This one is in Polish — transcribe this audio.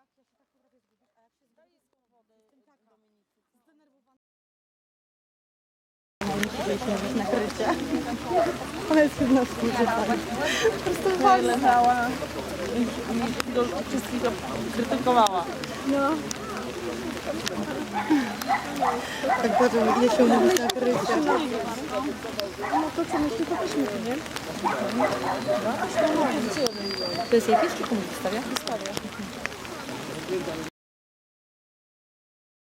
Przestrzeniach ja się tak potrafię zgubić, a jak się zgubię, jestem taka zdenerwowana. Ale jest chyba Leżała i do wszystkich go krytykowała. Tak bardzo ile się mówi na krycie. No to co myśli, to też myśli, nie? To jest jakieś czy komu wystawia? Wystawia. done.